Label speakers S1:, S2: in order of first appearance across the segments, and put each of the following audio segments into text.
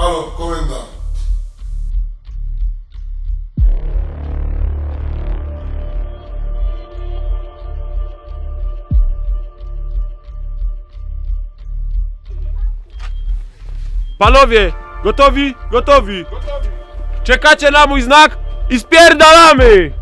S1: Halo, komenda.
S2: Panowie, gotowi? Gotowi. Czekacie na mój znak i spierdalamy!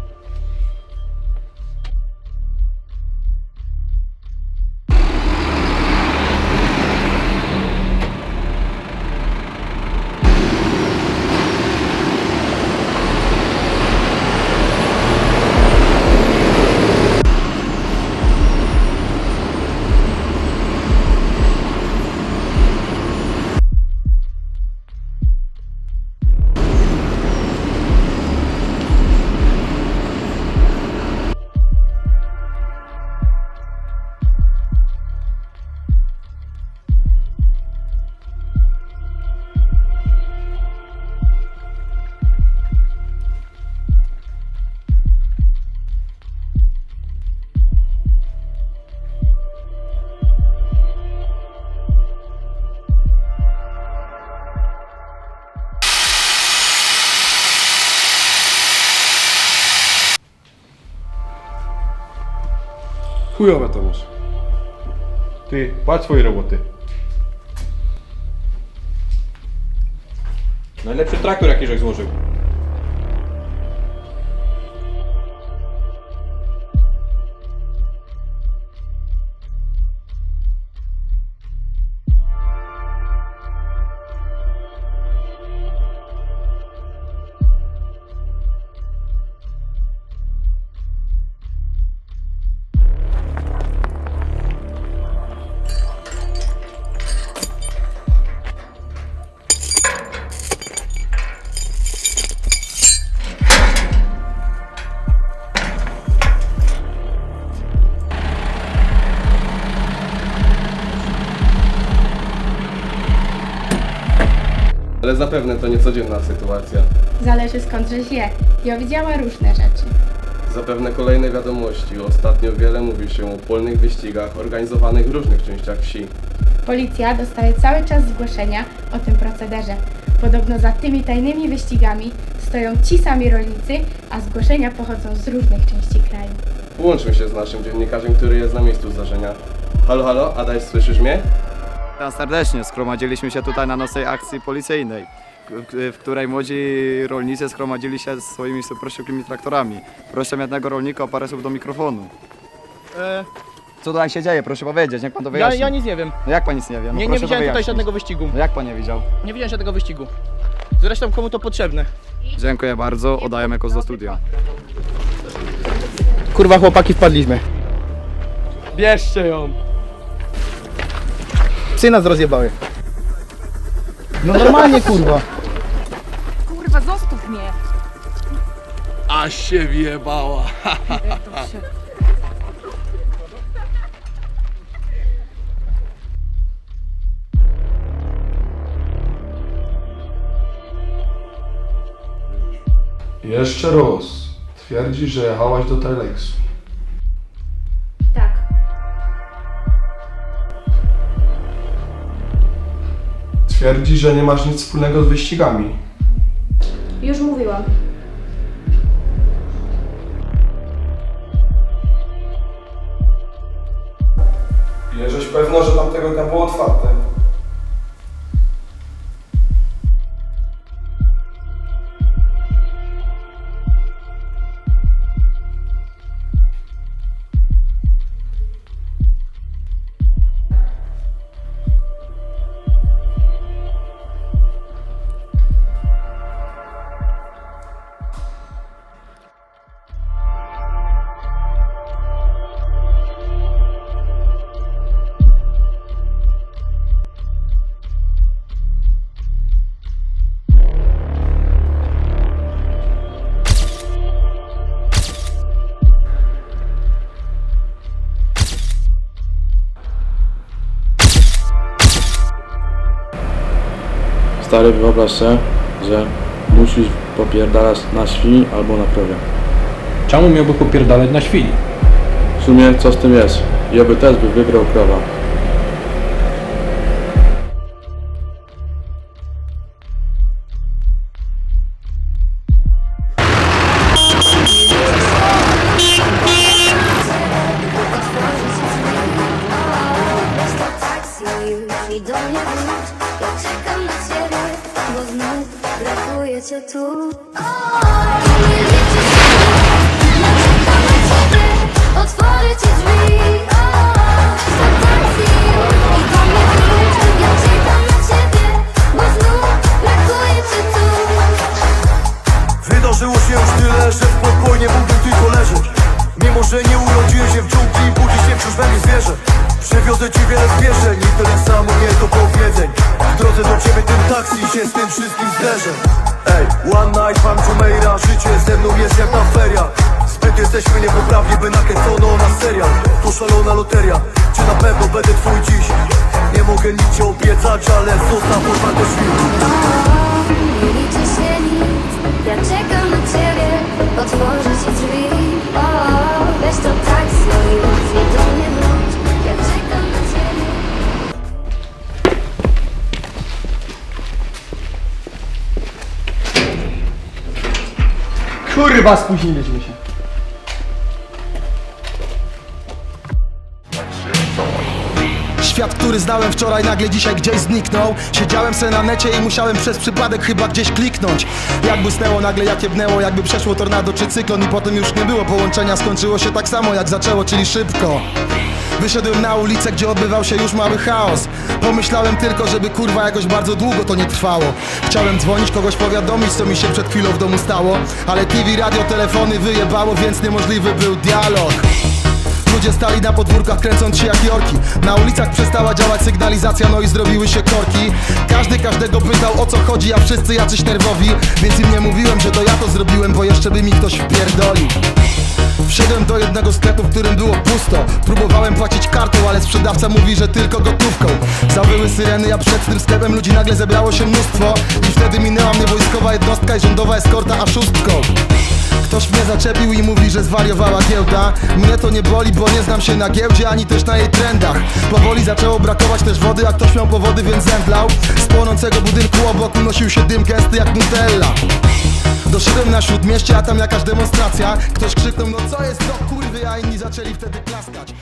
S2: Chujowe to masz. Ty, patrz swojej roboty. Najlepszy traktor jaki żeś złożył.
S3: Ale zapewne to niecodzienna sytuacja.
S4: Zależy skąd żeś je. Ja widziała różne rzeczy.
S3: Zapewne kolejne wiadomości. Ostatnio wiele mówi się o polnych wyścigach organizowanych w różnych częściach wsi.
S4: Policja dostaje cały czas zgłoszenia o tym procederze. Podobno za tymi tajnymi wyścigami stoją ci sami rolnicy, a zgłoszenia pochodzą z różnych części kraju.
S3: Połączmy się z naszym dziennikarzem, który jest na miejscu zdarzenia. Halo, halo, Adaś, słyszysz mnie?
S5: Witam serdecznie. Zgromadziliśmy się tutaj na nocnej akcji policyjnej, w- której młodzi rolnicy zgromadzili się swoimi prościukimi traktorami. Proszę jednego rolnika o parę słów do mikrofonu.
S6: E,
S5: Co tutaj się dzieje? Proszę powiedzieć, niech pan to
S6: ja,
S5: wyjaśni.
S6: ja nic nie wiem.
S5: No jak pan nic nie wie? No
S6: Nie, nie
S5: proszę to
S6: widziałem tutaj
S5: wyjaśnić.
S6: żadnego wyścigu.
S5: No jak pan nie widział?
S6: Nie widziałem żadnego wyścigu. Zresztą komu to potrzebne?
S5: Dziękuję bardzo. Oddajemy kos do studia.
S6: Kurwa chłopaki wpadliśmy. Bierzcie ją. Psy nas rozjebały. No normalnie kurwa.
S7: Kurwa, zostaw mnie!
S2: A się wjebała.
S1: Jeszcze raz. Twierdzi, że jechałaś do Telexu. Twierdzi, że nie masz nic wspólnego z wyścigami.
S4: Już mówiłam.
S1: Jesteś pewna, że tamtego dnia było otwarte?
S8: Stary, wyobraź sobie, że musisz popierdalać na świni albo na krowie.
S9: Czemu miałby popierdalać na świni?
S8: W sumie co z tym jest? Ja by też by wygrał krowa
S10: bo znów brakuje cię tu. Oh, Nie się, na czekam na ciebie Otworzę ci drzwi oh, się z tym wszystkim zderzę. Ej, one night, pan Jumeira Życie ze mną jest jak na feria. Zbyt jesteśmy niepoprawni, by nakręcono na serial To szalona loteria Czy na pewno będę twój dziś? Nie mogę nic ci obiecać, ale zostaw otwarte drzwi.
S11: Nie liczy się nic, ja czekam na ciebie Otworzę ci drzwi, o, weź to taksi i do mnie
S6: Kurwa, spóźniliśmy się.
S10: Świat, który znałem wczoraj, nagle dzisiaj gdzieś zniknął. Siedziałem se na necie i musiałem przez przypadek chyba gdzieś kliknąć. Jak błysnęło, nagle jak jebnęło, jakby przeszło tornado czy cyklon I potem już nie było. Połączenia, skończyło się tak samo jak zaczęło, czyli szybko Wyszedłem na ulicę, gdzie odbywał się już mały chaos. Pomyślałem tylko, żeby kurwa jakoś bardzo długo to nie trwało. Chciałem dzwonić, kogoś powiadomić, co mi się przed chwilą w domu stało. Ale TV, radio, telefony wyjebało, więc niemożliwy był dialog. Ludzie stali na podwórkach kręcąc się jak jorki. Na ulicach przestała działać sygnalizacja, no i zrobiły się korki. Każdy każdego pytał o co chodzi, a wszyscy jacyś nerwowi. Więc im nie mówiłem, że to ja to zrobiłem, bo jeszcze by mi ktoś wpierdolił Wszedłem do jednego sklepu, w którym było pusto. Próbowałem płacić kartą, ale sprzedawca mówi, że tylko gotówką. Zawyły syreny, a przed tym sklepem ludzi nagle zebrało się mnóstwo. I wtedy minęła mnie wojskowa jednostka i rządowa eskorta, a szóstką. Ktoś mnie zaczepił i mówi, że zwariowała giełda. Mnie to nie boli, bo nie znam się na giełdzie, ani też na jej trendach. Powoli zaczęło brakować też wody, a ktoś miał powody, więc zemdlał. Z płonącego budynku obok unosił się dym gęsty jak Nutella Doszedłem na śródmieście, a tam jakaś demonstracja. Ktoś krzyknął, no co jest to kurwy, a inni zaczęli wtedy klaskać